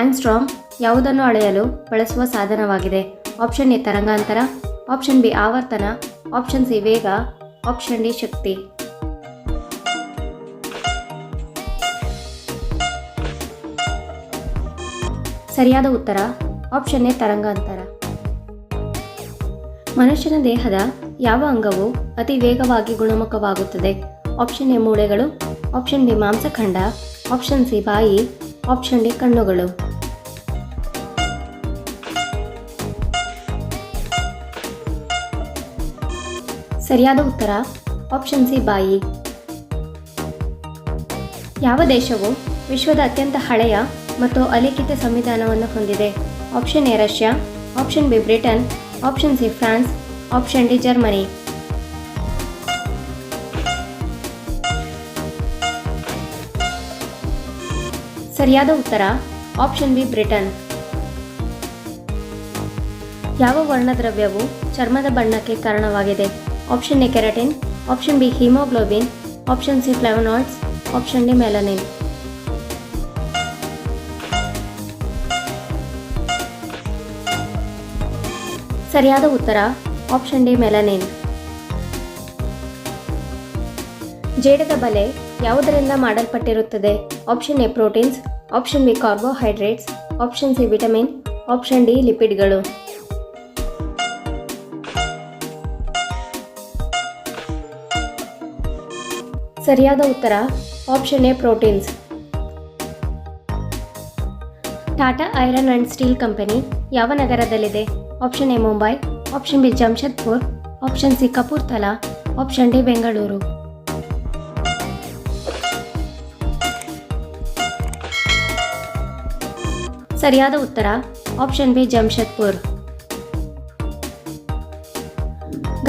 Angstrom ಯಾವುದನ್ನು ಅಳೆಯಲು ಬಳಸುವ ಸಾಧನವಾಗಿದೆ. ಆಪ್ಷನ್ ಎ ತರಂಗಾಂತರ, ಆಪ್ಷನ್ ಬಿ ಆವರ್ತನ, ಆಪ್ಷನ್ ಸಿ ವೇಗ, ಆಪ್ಷನ್ ಡಿ ಶಕ್ತಿ. ಸರಿಯಾದ ಉತ್ತರ, ಆಪ್ಷನ್ ಎ ತರಂಗಾಂತರ. ಮನುಷ್ಯನ ದೇಹದ ಯಾವ ಅಂಗವು ಅತಿ ವೇಗವಾಗಿ ಗುಣಮುಖವಾಗುತ್ತದೆ? ಆಪ್ಷನ್ ಎ ಮೂಳೆಗಳು, ಆಪ್ಷನ್ ಬಿ ಮಾಂಸಖಂಡ, ಆಪ್ಷನ್ ಸಿ ಬಾಯಿ, ಆಪ್ಷನ್ ಡಿ ಕಣ್ಣುಗಳು. ಸರಿಯಾದ ಉತ್ತರ ಆಪ್ಷನ್ ಸಿ ಬಾಯಿ. ಯಾವ ದೇಶವು ವಿಶ್ವದ ಅತ್ಯಂತ ಹಳೆಯ ಮತ್ತು ಅಲಿಖಿತ ಸಂವಿಧಾನವನ್ನು ಹೊಂದಿದೆ? Option A Russia. Option B Britain. Option C France. Option D Germany. ಸರಿಯಾದ ಉತ್ತರ ಆಪ್ಷನ್ ಬಿ ಬ್ರಿಟನ್. ಯಾವ ವರ್ಣದ್ರವ್ಯವು ಚರ್ಮದ ಬಣ್ಣಕ್ಕೆ ಕಾರಣವಾಗಿದೆ? Option A keratin option B haemoglobin option C flavonoids option D melanin ಸರಿಯಾದ ಉತ್ತರ ಆಪ್ಷನ್ ಡಿ ಮೆಲನಿನ್ ಜೇಡದ ಬಲೆ ಯಾವುದರಿಂದ ಮಾಡಲ್ಪಟ್ಟಿರುತ್ತದೆ? Option A proteins option B carbohydrates option C vitamin option D ಲಿಪಿಡ್ಗಳು ಸರಿಯಾದ ಉತ್ತರ option A proteins Tata iron and steel company ಯಾವ ನಗರದಲ್ಲಿದೆ? Option A Mumbai option B Jamshedpur option C Kapurthala option D Bengaluru. ಸರಿಯಾದ ಉತ್ತರ option B Jamshedpur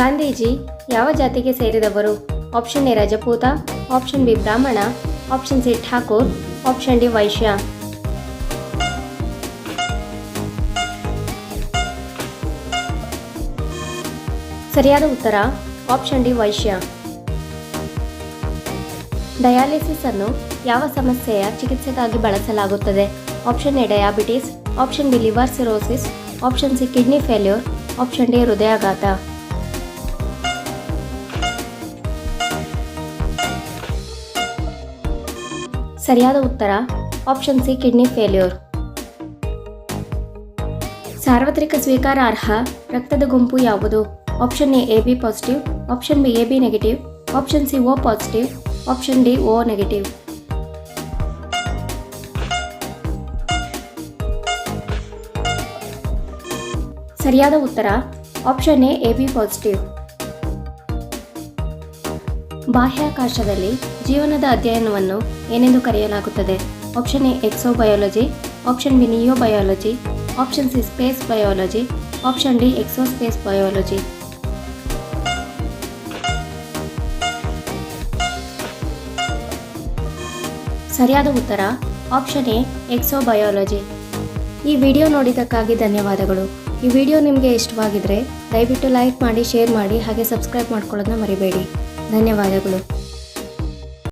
Gandhiji ಯಾವ ಜಾತಿಗೆ ಸೇರಿದವರು? Option A Rajput option B Brahmin option C Thakur option D Vaishya ಸರಿಯಾದ ಉತ್ತರ option D ವೈಶ್ಯ dialysis ಅನ್ನು ಯಾವ ಸಮಸ್ಯೆಯ ಚಿಕಿತ್ಸೆಗಾಗಿ ಬಳಸಲಾಗುತ್ತದೆ? Option A diabetes option B liver cirrhosis option C kidney failure option D ಹೃದಯಾಘಾತ. ಸರಿಯಾದ ಉತ್ತರ ಆಪ್ಷನ್ ಸಿ ಕಿಡ್ನಿ ಫೇಲ್ಯೂರ್ ಸಾರ್ವತ್ರಿಕ ಸ್ವೀಕಾರಾರ್ಹ ರಕ್ತದ ಗುಂಪು ಯಾವುದು? Option A A B positive option B A B negative option C O positive option D O negative ಸರಿಯಾದ ಉತ್ತರ option A A B positive ಬಾಹ್ಯಾಕಾಶದಲ್ಲಿ ಜೀವನದ ಅಧ್ಯಯನವನ್ನು ಏನೆಂದು ಕರೆಯಲಾಗುತ್ತದೆ? Option A exobiology option B neobiology option C space biology option D exospace biology ಸರಿಯಾದ ಉತ್ತರ option A ಎಕ್ಸೋಬಯಾಲಜಿ ಈ ವಿಡಿಯೋ ನೋಡಿದ್ದಕ್ಕಾಗಿ ಧನ್ಯವಾದಗಳು. ಈ ವಿಡಿಯೋ ನಿಮಗೆ ಇಷ್ಟವಾಗಿದ್ದರೆ ದಯವಿಟ್ಟು ಲೈಕ್ ಮಾಡಿ ಶೇರ್ ಮಾಡಿ, ಹಾಗೆ ಸಬ್ಸ್ಕ್ರೈಬ್ ಮಾಡ್ಕೊಳ್ಳೋದನ್ನ ಮರಿಬೇಡಿ. ಧನ್ಯವಾದಗಳು.